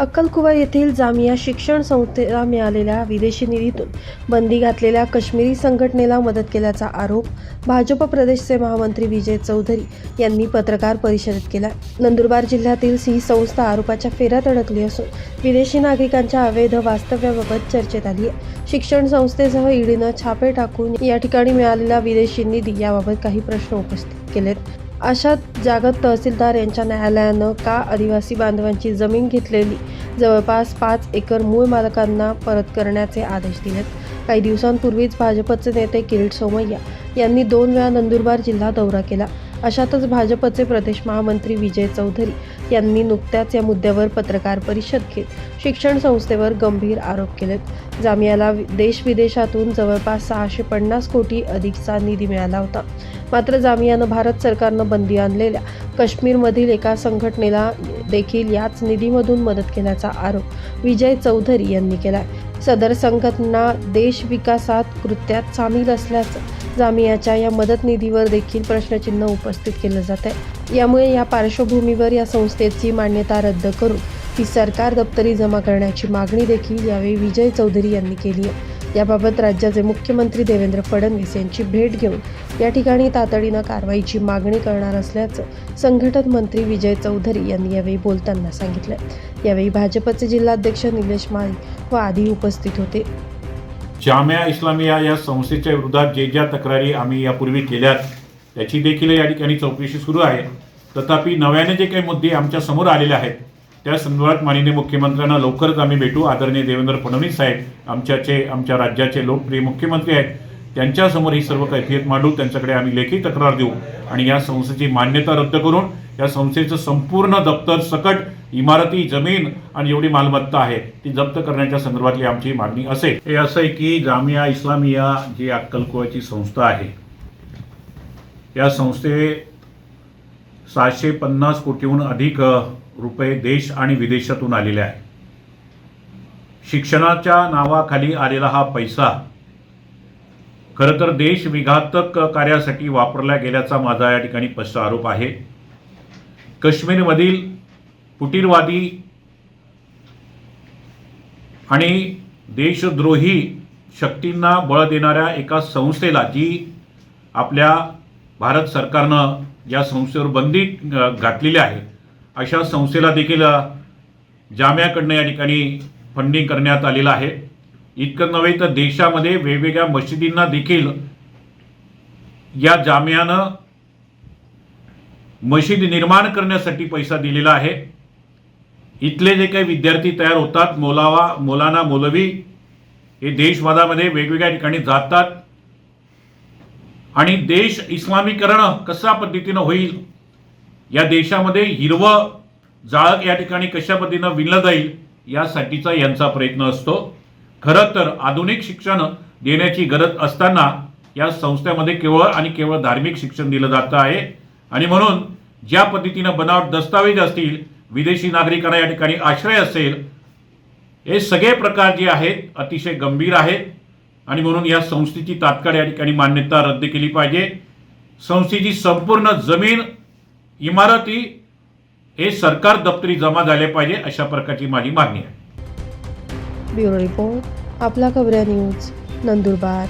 अक्कलकुवा येथील जामिया शिक्षण संस्थेला मिळालेल्या विदेशी निधीतून बंदी घातलेल्या काश्मीरी संघटनेला मदत केल्याचा आरोप भाजप प्रदेशचे महामंत्री विजय चौधरी यांनी पत्रकार परिषदेत केला. नंदुरबार जिल्ह्यातील ही संस्था आरोपाच्या फेऱ्यात अडकली असून विदेशी नागरिकांच्या अवैध वास्तव्याबाबत चर्चेत आली आहे. शिक्षण संस्थेसह ईडीनं छापे टाकून या ठिकाणी मिळालेला विदेशी निधी याबाबत काही प्रश्न उपस्थित केलेत. अशात जागत तहसीलदार यांच्या न्यायालयानं का आदिवासी बांधवांची जमीन घेतलेली? जवळपास पाच एकर मूळ मालकांना परत करण्याचे आदेश दिलेत. काही दिवसांपूर्वीच भाजपचे नेते किरीट सोमय्या यांनी दोन वेळा नंदुरबार जिल्हा दौरा केला. अशातच भाजपचे प्रदेश महामंत्री विजय चौधरी यांनी नुकत्याच या मुद्द्यावर पत्रकार परिषद घेत शिक्षण संस्थेवर गंभीर आरोप केलेत. जामियाला देश विदेशातून जवळपास सहाशे पन्नास कोटी अधिकचा निधी मिळाला होता. मात्र जामियानं भारत सरकारनं बंदी आणलेल्या. काश्मीरमधील एका संघटनेला देखील याच निधीमधून मदत केल्याचा आरोप विजय चौधरी यांनी केला सदर संघटना देश विकासात कृत्यात सामील असल्याचं जामियाच्या या मदत निधीवर देखील प्रश्नचिन्ह उपस्थित केलं जात आहे यामुळे या पार्श्वभूमीवर या संस्थेची मान्यता रद्द करून ती सरकार दप्तरी जमा करण्याची मागणी देखील यावेळी विजय चौधरी यांनी केली आहे. याबाबत राज्याचे मुख्यमंत्री देवेंद्र फडणवीस यांची भेट घेऊन या ठिकाणी तातडीनं कारवाईची मागणी करणार असल्याचं संघटन मंत्री विजय चौधरी यांनी यावेळी बोलताना सांगितलं. यावेळी भाजपचे जिल्हाध्यक्ष निलेश माळी व आदी उपस्थित होते. जाम्या इस्लामिया या संस्थेच्या विरोधात जे ज्या तक्रारी आम्ही यापूर्वी केल्यात त्याची देखील या ठिकाणी चौकशी सुरू आहे. तथापि नव्याने जे काही मुद्दे आमच्यासमोर आलेले आहेत त्या संदर्भात माननीय मुख्यमंत्र्यांना लवकरच आम्ही भेटू. आदरणीय देवेंद्र फडणवीस साहेब आमच्याचे आमच्या राज्याचे लोकप्रिय मुख्यमंत्री आहेत. त्यांच्यासमोर ही सर्व कैफियत मांडू. त्यांच्याकडे आम्ही लेखी तक्रार देऊ. आणि या संस्थेची मान्यता रद्द करून या संस्थेचं संपूर्ण दप्तर सकट इमारती जमीन आणि एवढी मालमत्ता आहे ती जप्त करण्याच्या संदर्भातली आमची मागणी असेल. हे असं आहे की जामिया इस्लामिया जी अक्कलकुवाची संस्था आहे या संस्थे सहाशे पन्नास कोटीहून अधिक रुपये देश आणि विदेशातून आलेले आहे. शिक्षणाच्या नावाखाली आलेला हा पैसा खरं तर देश विघातक कार्यासाठी वापरला गेल्याचा माझा या ठिकाणी स्पष्ट आरोप आहे. काश्मीरमधील फुटीरवादी आणि देशद्रोही शक्तींना बळ देणाऱ्या एका संस्थेला जी आपल्या भारत सरकारनं या संस्थेवर बंदी घातलेली आहे अशा संस्थेला देखील अ, जाम्याकडनं या ठिकाणी फंडिंग करण्यात आलेलं आहे. इतकं नव्हे तर देशामध्ये वेगवेगळ्या मशिदींना देखील या जामियानं मशीद निर्माण करण्यासाठी पैसा दिलेला आहे. इथले जे काही विद्यार्थी तयार होतात मोलावा मोलाना मौलवी हे देशवादामध्ये वेगवेगळ्या ठिकाणी जातात. आणि देश इस्लामीकरण कशा पद्धतीनं होईल या देशामध्ये हिरवं जाळक या ठिकाणी कशा पद्धतीनं विणलं जाईल यासाठीचा यांचा प्रयत्न असतो. खरं तर आधुनिक शिक्षण देण्याची गरज असताना या संस्थेमध्ये केवळ आणि केवळ धार्मिक शिक्षण दिलं जातं आहे. आणि म्हणून ज्या पद्धतीनं बनावट दस्तावेज असतील विदेशी नागरिकांना या ठिकाणी आश्रय असेल हे सगळे प्रकार जे आहेत अतिशय गंभीर आहेत. आणि म्हणून या संस्थेची तात्काळ या ठिकाणी मान्यता रद्द केली पाहिजे. संस्थेची संपूर्ण जमीन इमारती हे सरकार दप्तरी जमा झाले पाहिजे अशा प्रकारची माझी मागणी आहे. ब्युरो रिपोर्ट आपला खबऱ्या न्यूज नंदुरबार.